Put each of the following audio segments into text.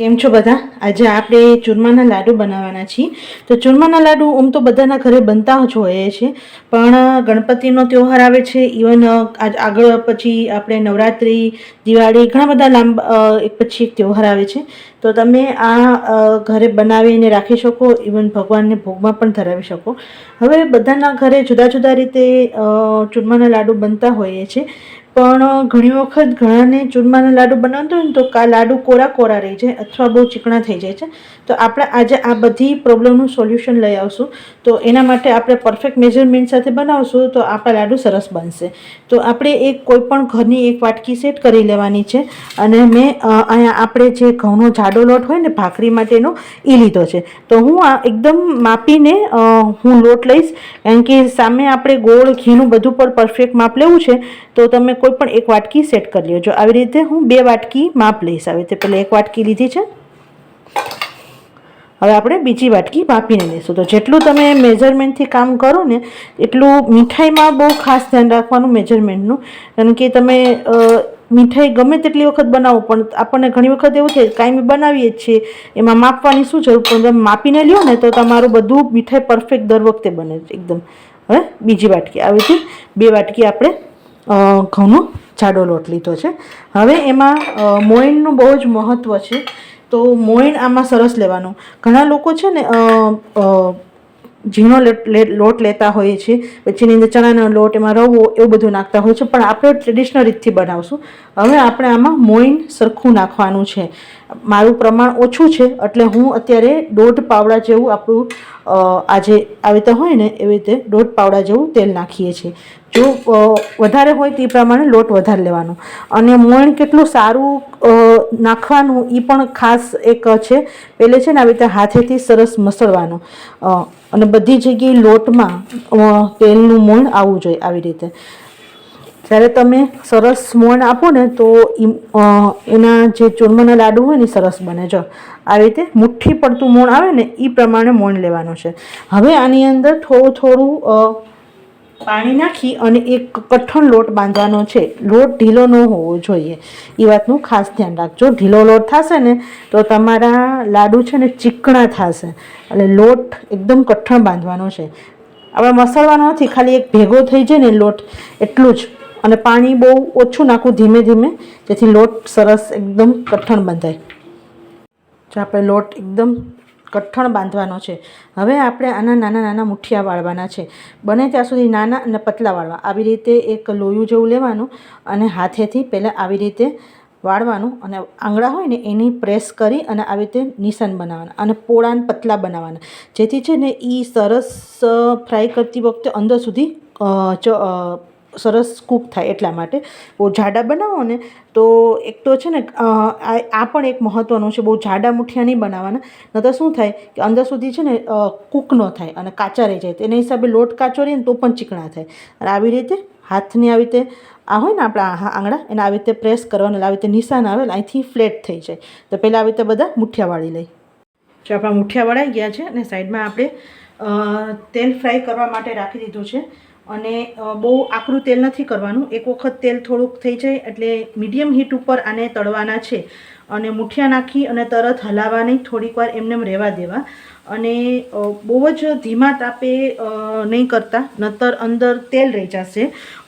કેમ છો બધા? આજે આપણે ચૂરમાના લાડુ બનાવવાના છીએ. તો ચૂરમાના લાડુ આમ તો બધાના ઘરે બનતા જ હોય છે, પણ ગણપતિનો તહેવાર આવે છે ઇવન આજ આગળ પછી આપણે નવરાત્રિ, દિવાળી, ઘણા બધા લાંબા એક પછી એક તહેવાર આવે છે. તો તમે આ ઘરે બનાવીને રાખી શકો ઇવન ભગવાનને ભોગમાં પણ ધરાવી શકો. હવે બધાના ઘરે જુદા જુદા રીતે ચૂરમાના લાડુ બનતા હોઈએ છે. પણ ઘણી વખત ઘણાને ચૂરમાના લાડુ બનાવતા હોય ને તો કા લાડુ કોરા કોરા રહી જાય અથવા બહુ ચીકણા થઈ જાય છે. તો આપણે આજે આ બધી પ્રોબ્લેમનું સોલ્યુશન લઈ આવશું. તો એના માટે આપણે પરફેક્ટ મેઝરમેન્ટ સાથે બનાવશું તો આપણા લાડુ સરસ બનશે. તો આપણે એક કોઈપણ ઘરની એક વાટકી સેટ કરી લેવાની છે અને મેં અહીંયા આપણે જે ઘઉંનો જાડો લોટ હોય ને ભાખરી માટેનો એ લીધો છે. તો હું આ એકદમ માપીને હું લોટ લઈશ. કારણ કે સામે આપણે ગોળ, ઘીનું બધું પર પરફેક્ટ માપ લેવું છે. તો તમે કોઈ પણ એક વાટકી સેટ કરી લેજો આવી રીતે હું બે વાટકી માપ લઈશ. આવી રીતે પહેલાં એક વાટકી લીધી છે. હવે આપણે બીજી વાટકી માપીને લઈશું. તો જેટલું તમે મેજરમેન્ટથી કામ કરો ને, એટલું મીઠાઈમાં બહુ ખાસ ધ્યાન રાખવાનું મેજરમેન્ટનું કારણ કે તમે મીઠાઈ ગમે તેટલી વખત બનાવો, પણ આપણને ઘણી વખત એવું થાય કાંઈ બનાવીએ જ છીએ, એમાં માપવાની શું જરૂર? પણ તમે માપીને લ્યો ને, તો તમારું બધું મીઠાઈ પરફેક્ટ દર વખતે બને એકદમ. હવે બીજી વાટકી. આવી રીતે બે વાટકી આપણે ઘઉંનો જાડો લોટ લીધો છે. હવે એમાં મોઈનનું બહુ જ મહત્ત્વ છે. તો મોઈન આમાં સરસ લેવાનું. ઘણા લોકો છે ને ઝીણો લોટ લેતા હોઈએ છીએ પછી એની અંદર ચણાનો લોટ, એમાં રવો એવું બધું નાખતા હોય છે. પણ આપણે ટ્રેડિશનલ રીતથી બનાવશું. હવે આપણે આમાં મોઈન સરખું નાખવાનું છે. મારું પ્રમાણ ઓછું છે એટલે હું અત્યારે દોઢ પાવડા જેવું આપણું આજે આવી રીતે હોય ને એવી રીતે દોઢ પાવડા જેવું તેલ નાખીએ છીએ. જો વધારે હોય તે પ્રમાણે લોટ વધારે લેવાનો. અને મોણ કેટલું સારું નાખવાનું એ પણ ખાસ એક છે. પહેલે છે ને આવી રીતે હાથેથી સરસ મસળવાનું. અને બધી જગ્યાએ લોટમાં તેલનું મોણ આવવું જોઈએ આવી રીતે. જ્યારે તમે સરસ મોણ આપો ને તો એના જે ચૂરમાના લાડુ હોય ને સરસ બને. જો આવી રીતે મુઠ્ઠી પડતું મોણ આવે ને એ પ્રમાણે મોણ લેવાનું છે. હવે આની અંદર થોડું થોડું પાણી નાખી અને એક કઠણ લોટ બાંધવાનો છે. લોટ ઢીલો ન હોવો જોઈએ. એ વાતનું ખાસ ધ્યાન રાખજો. ઢીલો લોટ થશે ને તો તમારા લાડુ છે ને ચીકણા થશે. એટલે લોટ એકદમ કઠણ બાંધવાનો છે. આપણે મસળવાનો નથી. ખાલી એક ભેગો થઈ જાય ને લોટ, એટલું જ. અને પાણી બહુ ઓછું નાખું ધીમે ધીમે, જેથી લોટ સરસ એકદમ કઠણ બંધાય. જો આપણે લોટ એકદમ કઠણ બાંધવાનો છે. હવે આપણે આના નાના નાના મુઠિયા વાળવાના છે. બને ત્યાં સુધી નાના અને પતલા વાળવા. આવી રીતે એક લોયું જેવું લેવાનું અને હાથેથી પહેલાં આવી રીતે વાળવાનું અને આંગળા હોય ને એની પ્રેસ કરી અને આવી રીતે નિશાન બનાવવાના અને પોળાને પતલા બનાવવાના. જેથી છે ને એ સરસ ફ્રાય કરતી વખતે અંદર સુધી સરસ કૂક થાય એટલા માટે. બહુ જાડા બનાવો ને, તો એક તો છે ને આ પણ એક મહત્ત્વનું છે, બહુ જાડા મુઠિયા નહીં બનાવવાના ન તો શું થાય કે અંદર સુધી છે ને કૂક ન થાય અને કાચા રહી જાય. એના હિસાબે લોટ કાચો રહે ને તો પણ ચીકણા થાય. અને આવી રીતે હાથની આવી રીતે, આ હોય ને આપણા આંગળા, એને આવી રીતે પ્રેસ કરવાના આવી રીતે નિશાન આવે અહીંથી ફ્લેટ થઈ જાય. તો પહેલાં આવી રીતે બધા મુઠિયા વાળી લઈ. જો આપણા મુઠિયા વળાઈ ગયા છે, અને સાઈડમાં આપણે તેલ ફ્રાય કરવા માટે રાખી દીધું છે. અને બહુ આકરું તેલ નથી કરવાનું. એક વખત તેલ થોડુંક થઈ જાય એટલે મીડિયમ હીટ ઉપર આને તળવાના છે. અને મુઠિયા નાખી અને તરત હલાવવા નહીં, થોડીક વાર એમને એમ રહેવા દેવા. અને બહુ જ ધીમા તાપે નહીં કરતા, નતર અંદર તેલ રહી જશે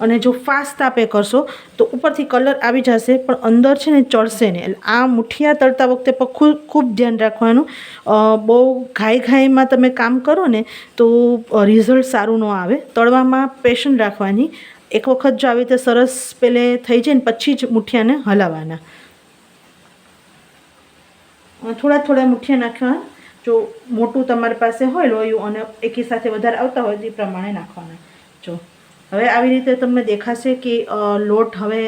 અને જો ફાસ્ટ તાપે કરશો, તો ઉપરથી કલર આવી જશે, પણ અંદર છે ને ચડશે ને આ મુઠિયા તળતા વખતે પણ ખૂબ ખૂબ ધ્યાન રાખવાનું. બહુ ઘાઈ ઘાઈમાં તમે કામ કરો ને, તો રિઝલ્ટ સારું ન આવે. તળવામાં પેશન રાખવાની. એક વખત જો આવી રીતે સરસ પેલે થઈ જાય ને, પછી જ મુઠિયાને હલાવવાના થોડા થોડા મુઠિયા નાખવાના. જો મોટું તમારી પાસે હોય લોયું અને એકી સાથે વધારે આવતા હોય તે પ્રમાણે નાખવાના. જો. હવે આવી રીતે તમને દેખાશે કે લોટ હવે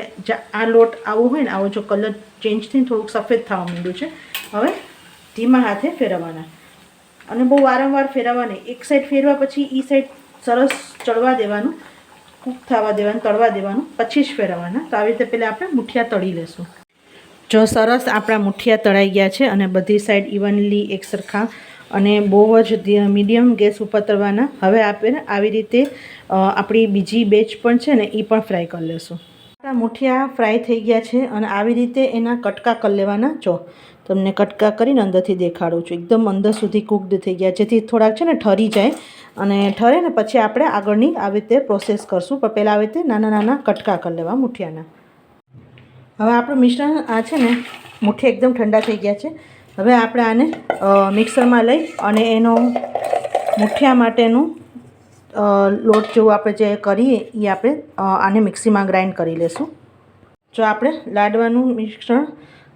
આ લોટ આવો હોય ને, આવો જો કલર ચેન્જ થઈને થોડુંક સફેદ થવા માંડ્યું છે. હવે ધીમા હાથે ફેરવવાના. અને બહુ વારંવાર ફેરવવા એક સાઈડ ફેરવા પછી એ સાઈડ સરસ ચડવા દેવાનું, કૂક થવા દેવાનું, તળવા દેવાનું, પછી જ ફેરવવાના. તો આવી રીતે પહેલાં આપણે મુઠિયા તળી લેશું. જો સરસ આપણા મુઠિયા તળાઈ ગયા છે અને બધી સાઈડ ઇવનલી એક સરખા અને બહુ જ મીડિયમ ગેસ ઉપર તળવાના હવે આપણે આવી રીતે આપણી બીજી બેચ પણ છે ને એ પણ ફ્રાય કરી લેશું. આપણા મુઠિયા ફ્રાય થઈ ગયા છે અને આવી રીતે એના કટકા કરી લેવાના. જો, તમને કટકા કરીને અંદરથી દેખાડું છું. એકદમ અંદર સુધી કૂકડ થઈ ગયા. જેથી થોડાક છે ને ઠરી જાય અને ઠરે ને પછી આપણે આગળની આવી રીતે પ્રોસેસ કરશું. પણ પહેલાં આવી રીતે નાના નાના કટકા કરી લેવા મુઠિયાના. હવે આપણું મિશ્રણ આ છે ને મુઠ્ઠી એકદમ ઠંડા થઈ ગયા છે. હવે આપણે આને મિક્સરમાં લઈ અને એનો મુઠિયા માટેનું લોટ જેવું આપણે જે કરીએ એ આપણે આને મિક્સીમાં ગ્રાઇન્ડ કરી લેશું. જો આપણે લાડવાનું મિશ્રણ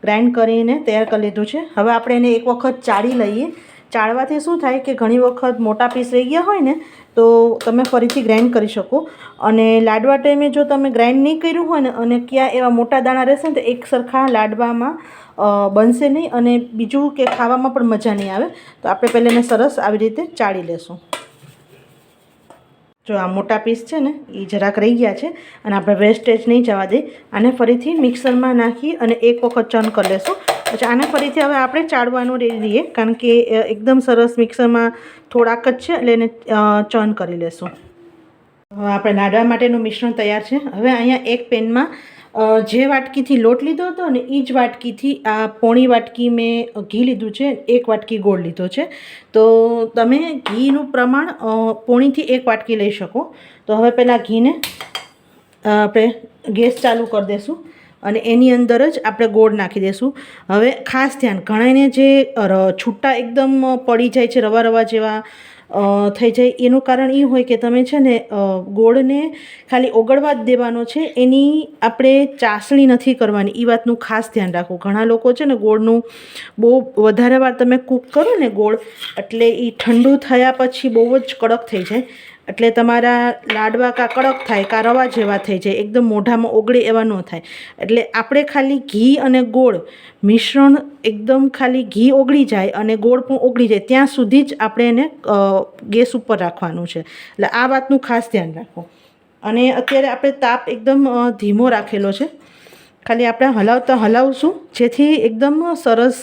ગ્રાઇન્ડ કરીને તૈયાર કરી લીધું છે. હવે આપણે એને એક વખત ચાળી લઈએ. ચાળવાથી શું થાય કે ઘણી વખત મોટા પીસ રહી ગયા હોય ને તો તમે ફરીથી ગ્રાઇન્ડ કરી શકો. અને લાડવા ટાઈમે જો તમે ગ્રાઇન્ડ નહીં કર્યું હોય ને અને ક્યાં એવા મોટા દાણા રહેશે ને તો એક સરખા લાડવામાં બનશે નહીં અને બીજું કે ખાવામાં પણ મજા નહીં આવે. તો આપણે પહેલાં એને સરસ આવી રીતે ચાળી લેશું. જો આ મોટા પીસ છે ને એ જરાક રહી ગયા છે અને આપણે વેસ્ટેજ નહીં જવા દઈ આને ફરીથી મિક્સરમાં નાખી અને એક વખત ચર્ન કરી લેશું. પછી આને ફરીથી હવે આપણે ચાળવાનું રહી દઈએ કારણ કે એકદમ સરસ મિક્સરમાં થોડાક જ છે, એટલે એને ચર્ન કરી લેશું. હવે આપણે લાડવા માટેનું મિશ્રણ તૈયાર છે. હવે અહીંયા એક પેનમાં જે વાટકીથી લોટ લીધો હતો ને એ જ વાટકીથી આ પોણી વાટકી મેં ઘી લીધું છે, એક વાટકી ગોળ લીધો છે. તો તમે ઘીનું પ્રમાણ પોણીથી એક વાટકી લઈ શકો. તો હવે પહેલાં ઘીને આપણે ગેસ ચાલુ કરી દઈશું અને એની અંદર જ આપણે ગોળ નાખી દઈશું હવે ખાસ ધ્યાન ઘણાને જે છૂટા એકદમ પડી જાય છે, રવા રવા જેવા થઈ જાય, એનું કારણ એ હોય કે તમે છે ને ગોળને ખાલી ઓગળવા જ દેવાનો છે. એની આપણે ચાસણી નથી કરવાની એ વાતનું ખાસ ધ્યાન રાખવું. ઘણા લોકો છે ને ગોળનું બહુ વધારે વાર તમે કૂક કરો ને ગોળ, એટલે એ ઠંડુ થયા પછી બહુ જ કડક થઈ જાય. એટલે તમારા લાડવા કાં કડક થાય, કાં રવા જેવા થઈ જાય, એકદમ મોઢામાં ઓગળે એવા ન થાય. એટલે આપણે ખાલી ઘી અને ગોળ મિશ્રણ એકદમ ખાલી ઘી ઓગળી જાય અને ગોળ પણ ઓગળી જાય, ત્યાં સુધી જ આપણે એને ગેસ ઉપર રાખવાનું છે. એટલે આ વાતનું ખાસ ધ્યાન રાખો. અને અત્યારે આપણે તાપ એકદમ ધીમો રાખેલો છે. ખાલી આપણે હલાવતા હલાવશું, જેથી એકદમ સરસ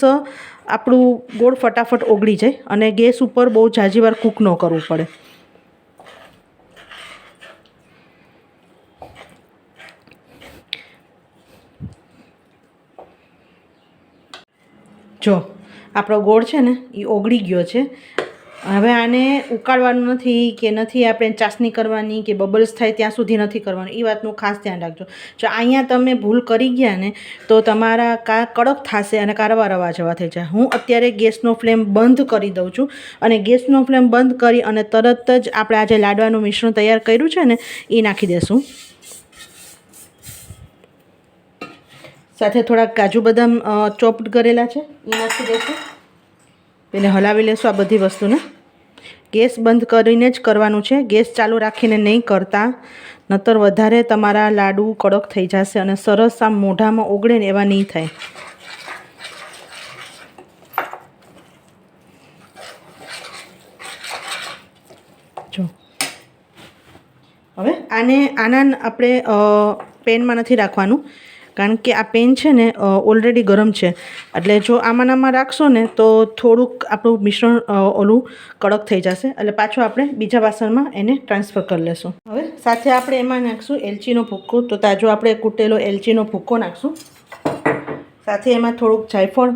આપણું ગોળ ફટાફટ ઓગળી જાય અને ગેસ ઉપર બહુ જાજીવાર કૂક ન કરવું પડે. જો, આપણો ગોળ છે ને એ ઓગળી ગયો છે. હવે આને ઉકાળવાનું નથી કે નથી આપણે ચાસણી કરવાની કે બબલ્સ થાય ત્યાં સુધી નથી કરવાનું એ વાતનું ખાસ ધ્યાન રાખજો. જો અહીંયા તમે ભૂલ કરી ગયા ને, તો તમારા કા કડક થશે અને કારવા રવા જવા થઈ જાય. હું અત્યારે ગેસનો ફ્લેમ બંધ કરી દઉં છું અને ગેસનો ફ્લેમ બંધ કરી અને તરત જ આપણે આજે લાડવાનું મિશ્રણ તૈયાર કર્યું છે ને એ નાખી દેશું. સાથે થોડાક કાજુ બદામ ચોપ્ડ કરેલા છે. એ નાખી દઈશું. એને હલાવી લેશું આ બધી વસ્તુને. ગેસ બંધ કરીને જ કરવાનું છે. ગેસ ચાલુ રાખીને નહીં કરતા. નતર વધારે તમારા લાડુ કડક થઈ જશે અને સરસ આમ મોઢામાં ઓગળે ને એવા નહીં થાય. જો. હવે આને આના આપણે પેનમાં નથી રાખવાનું. કારણ કે આ પેન છે ને ઓલરેડી ગરમ છે. એટલે જો આમાંનામાં રાખશો ને, તો થોડુંક આપણું મિશ્રણ ઓલું કડક થઈ જશે. એટલે પાછું આપણે બીજા વાસણમાં એને ટ્રાન્સફર કરી લેશું. હવે સાથે આપણે એમાં નાખશું એલચીનો ભૂક્કો. તો તાજો આપણે કૂટેલો એલચીનો ભૂક્કો નાખશું. સાથે એમાં થોડુંક જાયફળ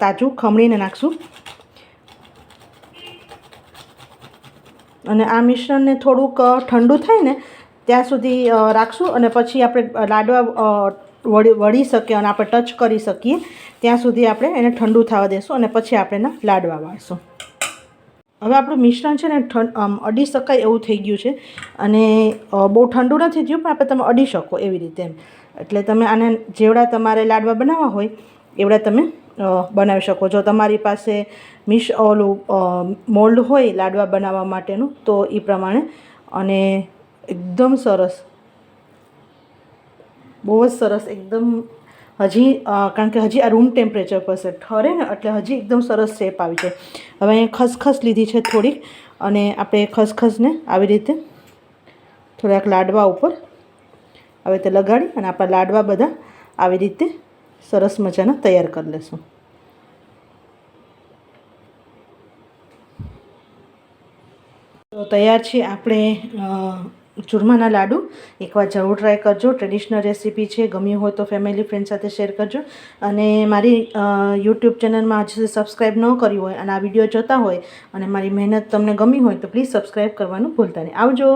તાજું ખમણીને નાખશું. અને આ મિશ્રણને થોડુંક ઠંડુ થાય ને, ત્યાં સુધી રાખશું. અને પછી આપણે લાડવા વળી વળી શકે અને આપણે ટચ કરી શકીએ, ત્યાં સુધી આપણે એને ઠંડુ થવા દેશું અને પછી આપણે એના લાડવા વાળશું. હવે આપણું મિશ્રણ છે ને અડી શકાય એવું થઈ ગયું છે અને બહુ ઠંડુ નથી થયું, પણ આપણે તમે અડી શકો એવી રીતે એમ. એટલે તમે આને જેવડા તમારે લાડવા બનાવવા હોય, એવડા તમે બનાવી શકો. જો તમારી પાસે મિશ, ઓલું મોલ્ડ હોય લાડવા બનાવવા માટેનું, તો એ પ્રમાણે અને એકદમ સરસ બહુ જ સરસ, એકદમ હજી કારણ કે હજી આ રૂમ ટેમ્પરેચર પર છે. ઠરે ને એટલે હજી એકદમ સરસ શેપ આવી છે. હવે અહીંયા ખસખસ લીધી છે થોડીક અને આપણે ખસખસને આવી રીતે થોડાક લાડવા ઉપર આવી રીતે લગાડી અને આપણા લાડવા બધા આવી રીતે સરસ મજાના તૈયાર કરી લેશું. તો તૈયાર છે આપણે ચૂરમાના લાડુ. એકવાર જરૂર ટ્રાય કરજો. ટ્રેડિશનલ રેસીપી છે, ગમ્યું હોય તો ફેમિલી ફ્રેન્ડ સાથે શેર કરજો. અને મારી યુટ્યુબ ચેનલમાં હજી સબસ્ક્રાઈબ ન કર્યું હોય અને આ વીડિયો જોતા હોય અને મારી મહેનત તમને ગમી હોય તો પ્લીઝ સબસ્ક્રાઈબ કરવાનું ભૂલતા નહીં. આવજો.